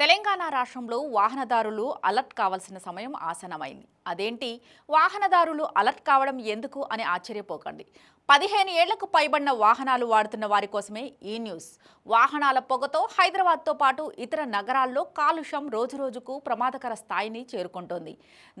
తెలంగాణ రాష్ట్రంలో వాహనదారులు అలర్ట్ కావాల్సిన సమయం ఆసనమైంది అదేంటి? వాహనదారులు అలర్ట్ కావడం ఎందుకు అని ఆశ్చర్యపోకండి. పదిహేను ఏళ్ళకు పైబడిన వాహనాలు వాడుతున్న వారి కోసమే ఈ న్యూస్. వాహనాల పొగతో హైదరాబాద్తో పాటు ఇతర నగరాల్లో కాలుష్యం రోజురోజుకు ప్రమాదకర స్థాయిని చేరుకుంటోంది.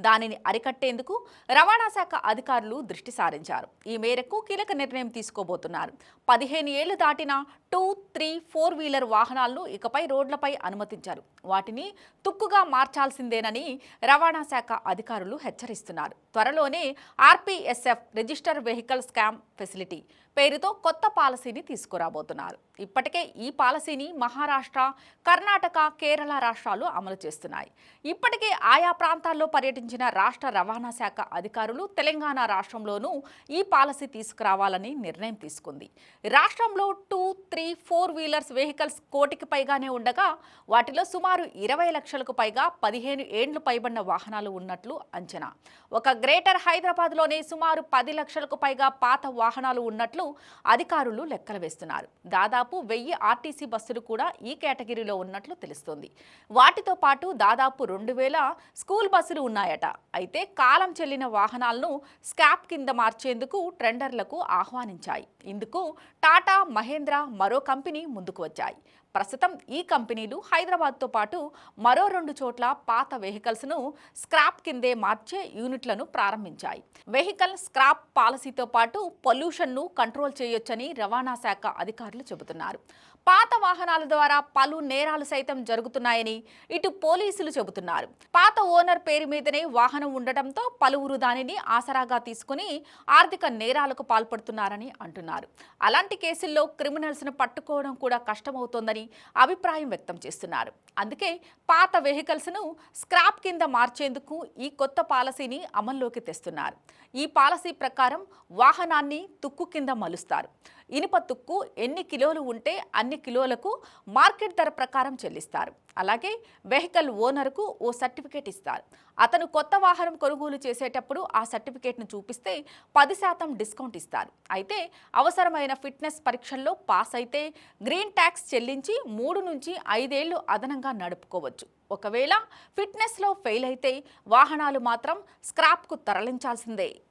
దానిని అరికట్టేందుకు రవాణా శాఖ అధికారులు దృష్టి సారించారు. ఈ మేరకు కీలక నిర్ణయం తీసుకోబోతున్నారు. పదిహేను ఏళ్ళు దాటిన టూ త్రీ ఫోర్ వీలర్ వాహనాలను ఇకపై రోడ్లపై అనుమతించారు. వాటిని తుక్కుగా మార్చాల్సిందేనని రవాణా శాఖ అధికారులు హెచ్చరిస్తున్నారు. త్వరలోనే RPSF register vehicle scam facility పేరుతో కొత్త పాలసీని తీసుకురాబోతున్నారు. ఇప్పటికే ఈ పాలసీని మహారాష్ట్ర కర్ణాటక కేరళ రాష్ట్రాలు అమలు చేస్తున్నాయి. ఇప్పటికే ఆయా ప్రాంతాల్లో పర్యటించిన రాష్ట్ర రవాణా శాఖ అధికారులు తెలంగాణ రాష్ట్రంలోనూ ఈ పాలసీ తీసుకురావాలని నిర్ణయం తీసుకుంది. రాష్ట్రంలో two three four wheelers vehicles కోటికి పైగానే ఉండగా వాటిలో సుమారు ఇరవై లక్షలకు పైగా పదిహేను ఏండ్లు పైబడిన వాహనాలు ఉన్నట్లు అంచనా. ఒక గ్రేటర్ హైదరాబాద్లోనే సుమారు పది లక్షలకు పైగా పాత వాహనాలు వాహనాలు ఉన్నట్లు అధికారులు లెక్కలు వేస్తున్నారు. దాదాపు వెయ్యి ఆర్టీసీ బస్సులు కూడా ఈ కేటగిరీలో ఉన్నట్లు తెలుస్తోంది. వాటితో పాటు దాదాపు రెండు వేల స్కూల్ బస్సులు ఉన్నాయట. అయితే కాలం చెల్లిన వాహనాలను స్కాప్ కింద మార్చేందుకు ట్రెండర్లకు ఆహ్వానించాయి. ఇందుకు టాటా మహేంద్ర మరో కంపెనీ ముందుకు వచ్చాయి. ప్రస్తుతం ఈ కంపెనీలు హైదరాబాద్తో పాటు మరో రెండు చోట్ల పాత వెహికల్స్ను స్క్రాప్ కిందే మార్చే యూనిట్లను ప్రారంభించాయి. వెహికల్ స్క్రాప్ పాలసీతో పాటు పొల్యూషన్ను కంట్రోల్ చేయొచ్చని రవాణా శాఖ అధికారులు చెబుతున్నారు. పాత వాహనాల ద్వారా పలు నేరాలు సైతం జరుగుతున్నాయని ఇటు పోలీసులు చెబుతున్నారు. పాత ఓనర్ పేరు మీదనే వాహనం ఉండటంతో పలువురు దానిని ఆసరాగా తీసుకుని ఆర్థిక నేరాలకు పాల్పడుతున్నారని అంటున్నారు. అలాంటి కేసుల్లో క్రిమినల్స్ను పట్టుకోవడం కూడా కష్టమవుతోందని అభిప్రాయం వ్యక్తం చేస్తున్నారు. అందుకే పాత వెహికల్స్ను స్క్రాప్ కింద మార్చేందుకు ఈ కొత్త పాలసీని అమల్లోకి తెస్తున్నారు. ఈ పాలసీ ప్రకారం వాహనాన్ని తుక్కు కింద మలుస్తారు. ఇనుప తుక్కు ఎన్ని కిలోలు ఉంటే అన్ని కిలోలకు మార్కెట్ ధర ప్రకారం చెల్లిస్తారు. అలాగే వెహికల్ ఓనర్కు ఓ సర్టిఫికేట్ ఇస్తారు. అతను కొత్త వాహనం కొనుగోలు చేసేటప్పుడు ఆ సర్టిఫికేట్ను చూపిస్తే పది శాతం డిస్కౌంట్ ఇస్తారు. అయితే అవసరమైన ఫిట్నెస్ పరీక్షల్లో పాస్ అయితే గ్రీన్ ట్యాక్స్ చెల్లించి మూడు నుంచి ఐదేళ్ళు అదనంగా నడుపుకోవచ్చు. ఒకవేళ ఫిట్నెస్లో ఫెయిల్ అయితే వాహనాలు మాత్రం స్క్రాప్కు తరలించాల్సిందే.